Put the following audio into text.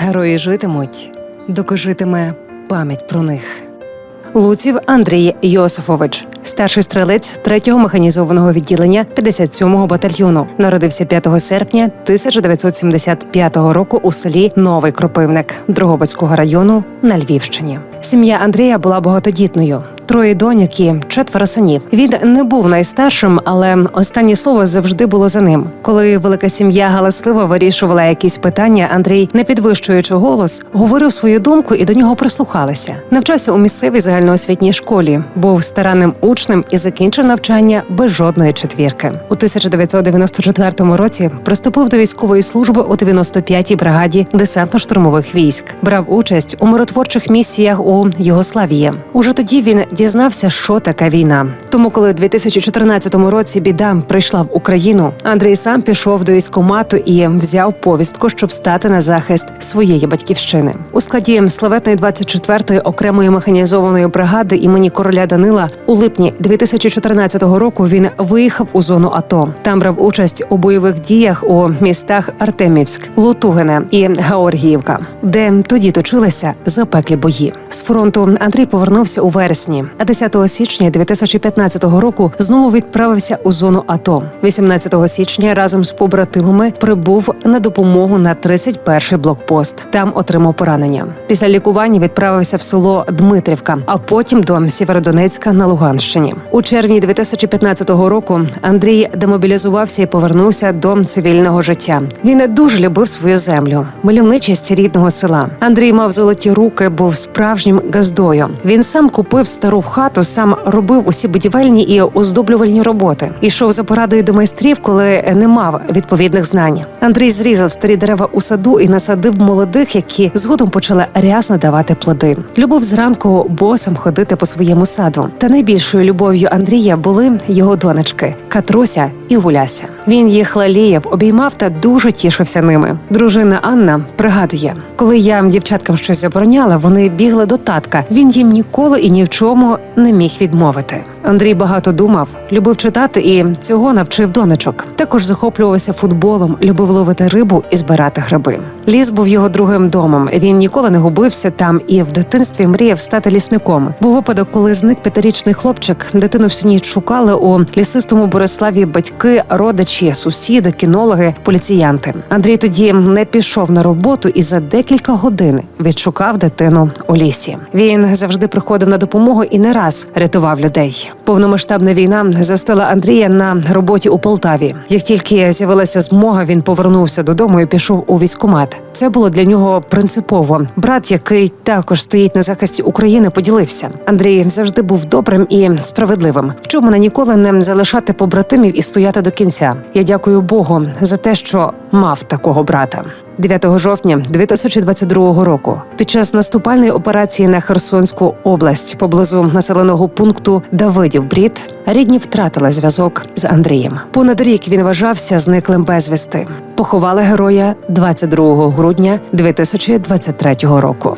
Герої житимуть, доки житиме пам'ять про них. Луців Андрій Йосифович, старший стрілець 3-го механізованого відділення 57-го батальйону, народився 5 серпня 1975 року у селі Новий Кропивник Дрогобицького району на Львівщині. Сім'я Андрія була багатодітною. Троє доньок і четверо синів. Він не був найстаршим, але останнє слово завжди було за ним. Коли велика сім'я галасливо вирішувала якісь питання, Андрій, не підвищуючи голос, говорив свою думку і до нього прислухалися. Навчався у місцевій загальноосвітній школі, був старанним учнем і закінчив навчання без жодної четвірки. У 1994 році приступив до військової служби у 95-й бригаді десантно-штурмових військ. Брав участь у миротворчих місіях у Югославії. Уже тоді він дізнався, що таке війна. Тому, коли у 2014 році біда прийшла в Україну, Андрій сам пішов до військкомату і взяв повістку, щоб стати на захист своєї батьківщини. У складі славетної 24-ї окремої механізованої бригади імені короля Данила у липні 2014 року він виїхав у зону АТО. Там брав участь у бойових діях у містах Артемівськ, Лутугине і Георгіївка, де тоді точилися запеклі бої. З фронту Андрій повернувся у вересні, 10 січня 2015 року знову відправився у зону АТО. 18 січня разом з побратимами прибув на допомогу на 31-й блокпост. Там отримав поранення. Після лікування відправився в село Дмитрівка, а потім до Сєвєродонецька на Луганщині. У червні 2015 року Андрій демобілізувався і повернувся до цивільного життя. Він дуже любив свою землю, мальовничість рідного села. Андрій мав золоті руки, був справжнім газдою. Він сам купив стару хату, сам робив усі будівельні і оздоблювальні роботи. Ішов за порадою до майстрів, коли не мав відповідних знань. Андрій зрізав старі дерева у саду і насадив молодих, які згодом почали рясно давати плоди. Любив зранку босом ходити по своєму саду. Та найбільшою любов'ю Андрія були його донечки Катруся і Гуляся. Він їх лаліяв, обіймав та дуже тішився ними. Дружина Анна пригадує, коли я дівчаткам щось забороняла, вони бігли до татка. Він їм ніколи і ні в чому не міг відмовити. Андрій багато думав, любив читати і цього навчив донечок. Також захоплювався футболом, любив ловити рибу і збирати гриби. Ліс був його другим домом. Він ніколи не губився там і в дитинстві мріяв стати лісником. Був випадок, коли зник п'ятирічний хлопчик. Дитину всю ніч шукали у лісистому Бориславі батьки, родичі, сусіди, кінологи, поліціянти. Андрій тоді не пішов на роботу і за декілька годин відшукав дитину у лісі. Він завжди приходив на допомогу і не раз рятував людей. 주십시오. Повномасштабна війна застала Андрія на роботі у Полтаві. Як тільки з'явилася змога, він повернувся додому і пішов у військкомат. Це було для нього принципово. Брат, який також стоїть на захисті України, поділився. Андрій завжди був добрим і справедливим. Вчив мене ніколи не залишати побратимів і стояти до кінця. Я дякую Богу за те, що мав такого брата. 9 жовтня 2022 року під час наступальної операції на Херсонську область поблизу населеного пункту Давидів Брід рідні втратили зв'язок з Андрієм. Понад рік він вважався зниклим безвісти. Поховали героя 22 грудня 2023 року.